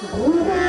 Hurrah!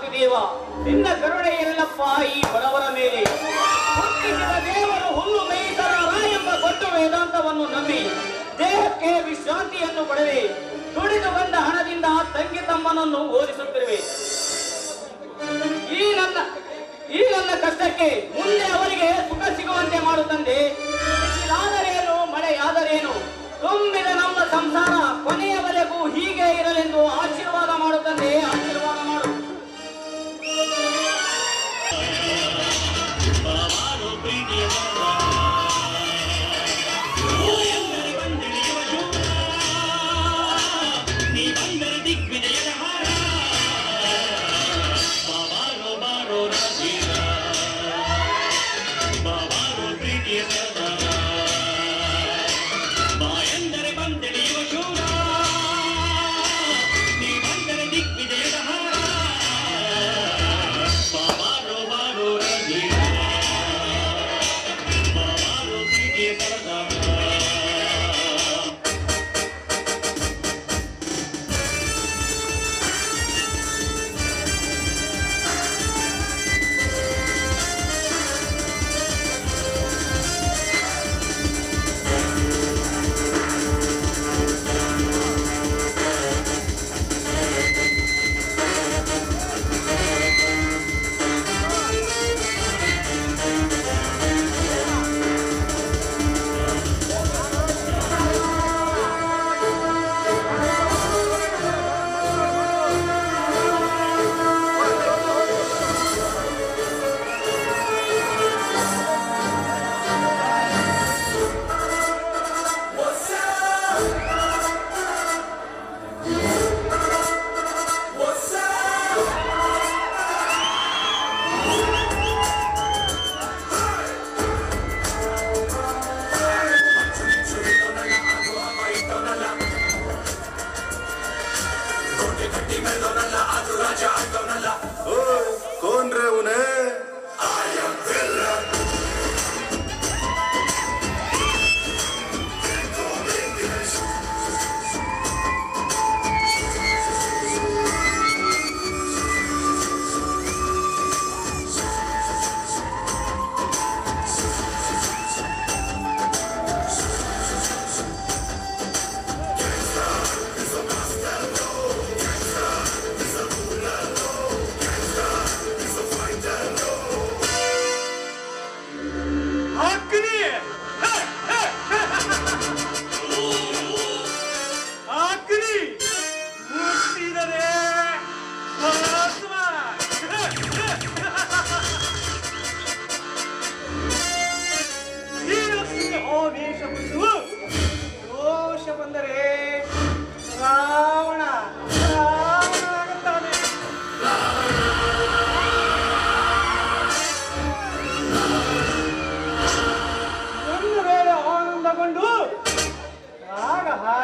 ಮಾರುತಿದೇವ ನಿನ್ನ ಕರುಣೆ ಎಲ್ಲಪ್ಪ ಈ ಬಡವರ ಮೇಲೆ. ದೇವರು ಹುಲ್ಲು ಮೇಯಿಸರ ಎಂಬ ಕೊಟ್ಟು ವೇದಾಂತವನ್ನು ನಂಬಿ, ದೇಹಕ್ಕೆ ವಿಶ್ರಾಂತಿಯನ್ನು ಪಡೆದೆ ದುಡಿದು ಬಂದ ಹಣದಿಂದ ತಂಗಿ ತಮ್ಮನನ್ನು ಓದಿಸುತ್ತಿರುವೆ. ಈ ನನ್ನ ಈ ನನ್ನ ಕಷ್ಟಕ್ಕೆ ಮುಂದೆ ಅವರಿಗೆ ಸುಖ ಸಿಗುವಂತೆ ಮಾಡುತ್ತಂದೆ ಆದರೇನು ಮಳೆಯಾದರೇನು? ತುಂಬಿದ ನಮ್ಮ ಸಂಸಾರ ಕೊನೆಯವರೆಗೂ ಹೀಗೆ ಇರಲೆಂದು ಆಶೀರ್ವಾದ ಮಾಡುತ್ತಂದೆ ತಂದೆ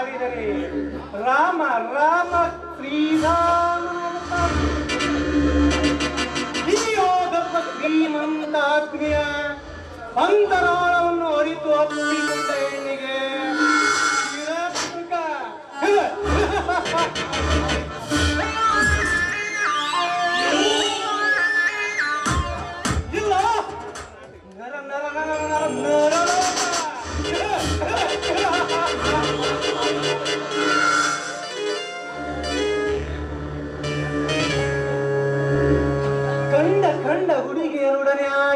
ಹಾಡಿದರೆ ರಾಮ ರಾಮ ಶ್ರೀರಾಮ ಶ್ರೀಮಂತಾತ್ಮೀಯ ಅಂತರಾಳವನ್ನು ಅರಿತು ಅಪ್ಪಿಕೊಂಡ ಹೆಣ್ಣಿಗೆ ಇಲ್ಲ. ನರ ನರ ನರ ನರ ನರ.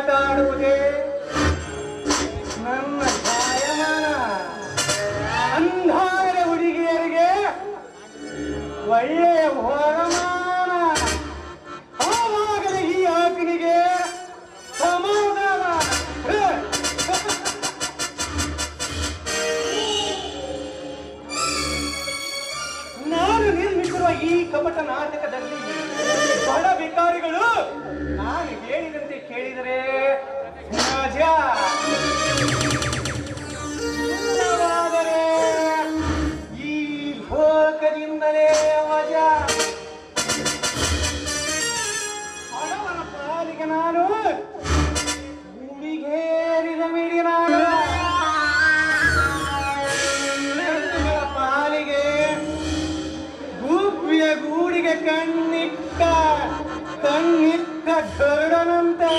ಮಾತಾಡುವುದೇ ನಾನು ಮುಡಿಗೇರಿದ ಮಿಡಿ ನಾನು ಪಾಲಿಗೆ ಗೂಪಿಯ ಗೂಡಿಗೆ ಕಣ್ಣಿಟ್ಟ ಕಣ್ಣಿಟ್ಟ ಗರುಡನಂತೆ.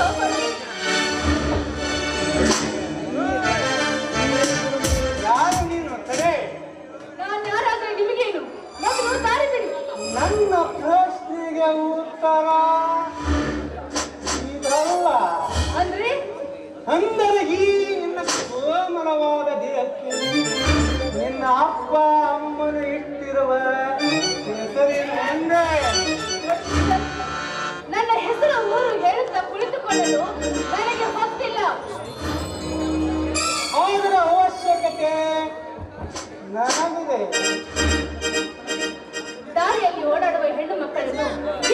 over. யோடடுவைகள்னு மக்களுக்கும்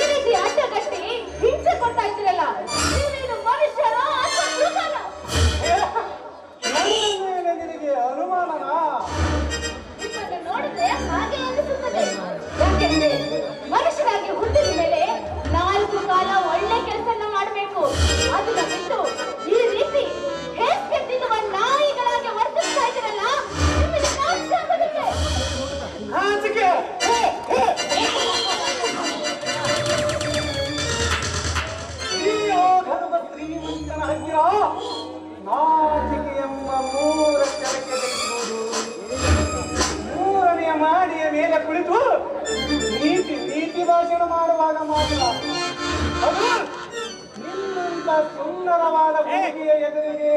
ಸುಂದರವಾದ ಹುಡುಗಿಯ ಎದುರಿಗೆ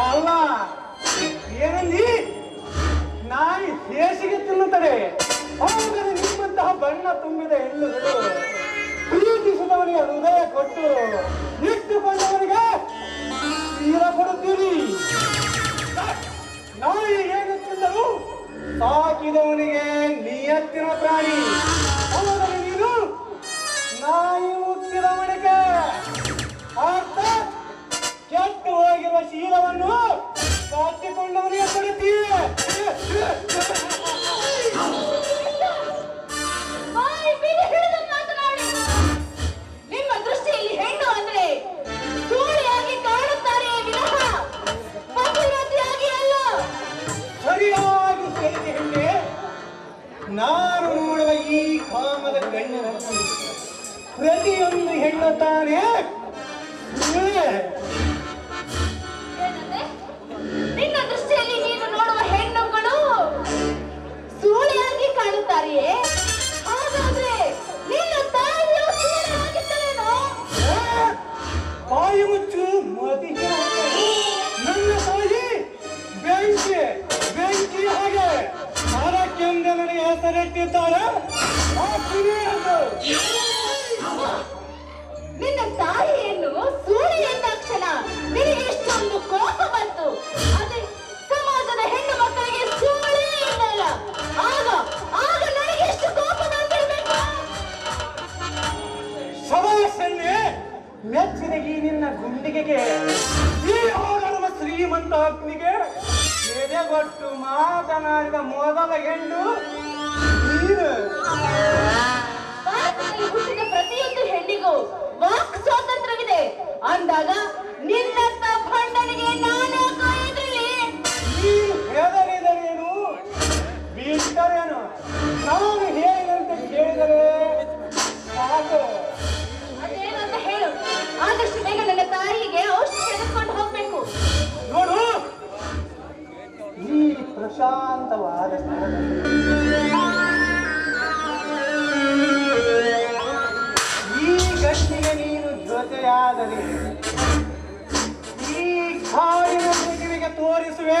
ಅಲ್ಲ ಏನಲ್ಲಿ? ನಾಯಿ ಹೇಸಿಗೆ ತಿನ್ನುತ್ತದೆ. ಆದರೆ ನಿಮ್ಮಂತಹ ಬಣ್ಣ ತುಂಬಿದ ಹೆಣ್ಣುಗಳು ಪ್ರೀತಿಸಿದವರಿಗೆ ಹೃದಯ ಕೊಟ್ಟು ಇಟ್ಟುಕೊಂಡವರಿಗೆ ತೀರ ಕೊಡುತ್ತೀರಿ. ನಾಯಿ ಹೇಗುತ್ತಿದ್ದರು ಸಾಕಿದವನಿಗೆ ನಿಯತ್ತಿನ ಪ್ರಾಣಿ. ಆದರೆ ನೀನು ನಾಯಿ ಉತ್ತಿರವಣಿಗೆ ಅರ್ಥ ಮಾಡ್ಲತ್ತಾನೆ? ನಿನ್ನ ದೃಷ್ಟಿಯಲ್ಲಿ ನೀನು ನೋಡುವ ಹೆಣ್ಣುಗಳು ಕಾಣುತ್ತಾರೆಯೇ? ನಿನ್ನ ನನ್ನ ಹೆಸರಿಟ್ಟಿದ್ದಾರೆ. ಆ ಚಂದಿಗೆಗೆ ಈ ಹೋಗರುವ ಶ್ರೀಮಂತ ಅಗ್ನಿಗೆ ಎದೆಗೊಟ್ಟು ಮಾತನಾಡಿದ ಮೊದಲ ಹೆಣ್ಣು ಈ ಕಾಡಿನ ಕಿವಿಗೆ ತೋರಿಸುವೆ.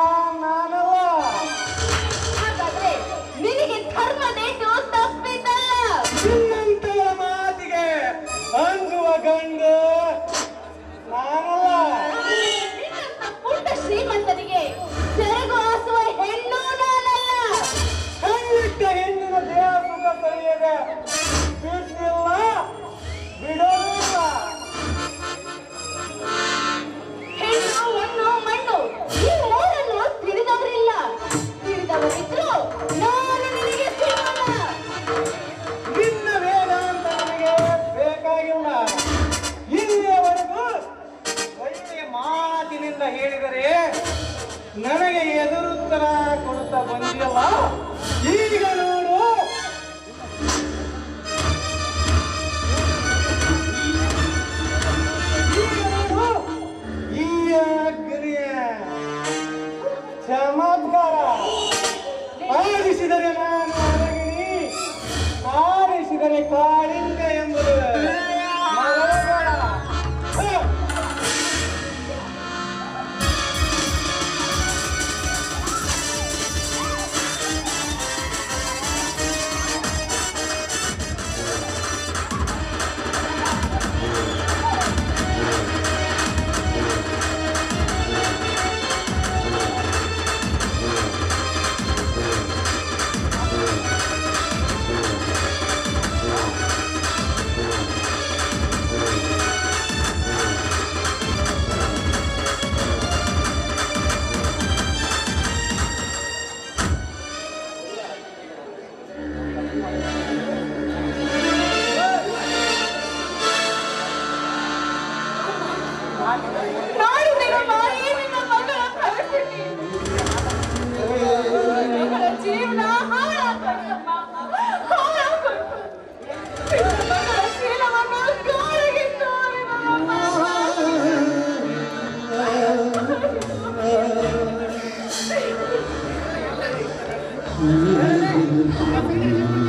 you.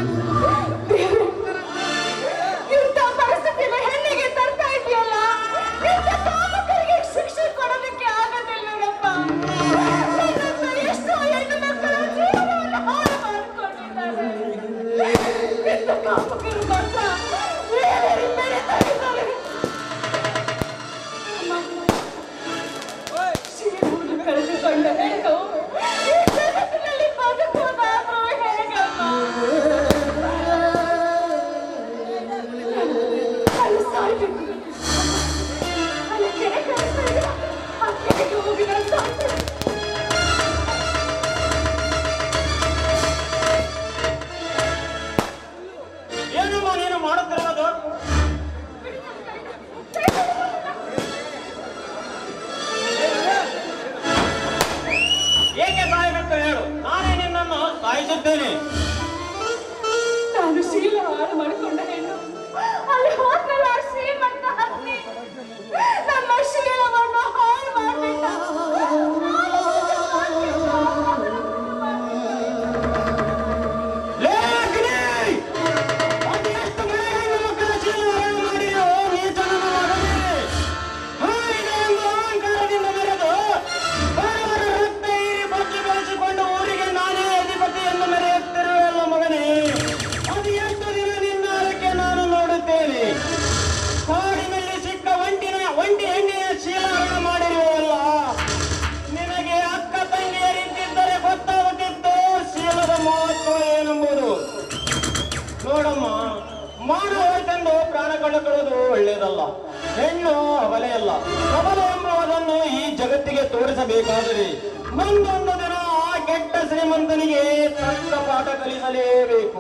ಕೆಟ್ಟ ಶ್ರೀಮಂತನಿಗೆ ತಕ್ಕ ಪಾಠ ಕಲಿಸಲೇಬೇಕು.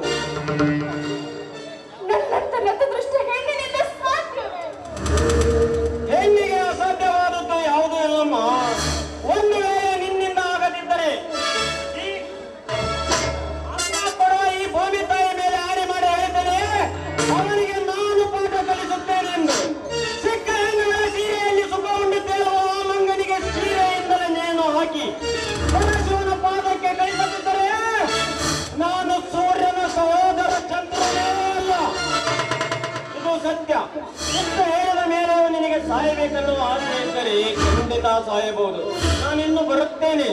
ನನ್ನಂತ ದೃಷ್ಟಿ ಹೆಣ್ಣಿನಿಂದ ಸಾಧ್ಯವೇ? ಬೇಕೆನ್ನುವ ಆಸೆ ಇದ್ದರೆ ಖಂಡಿತ ಸಾಯಬಹುದು. ನಾನಿನ್ನು ಬರುತ್ತೇನೆ.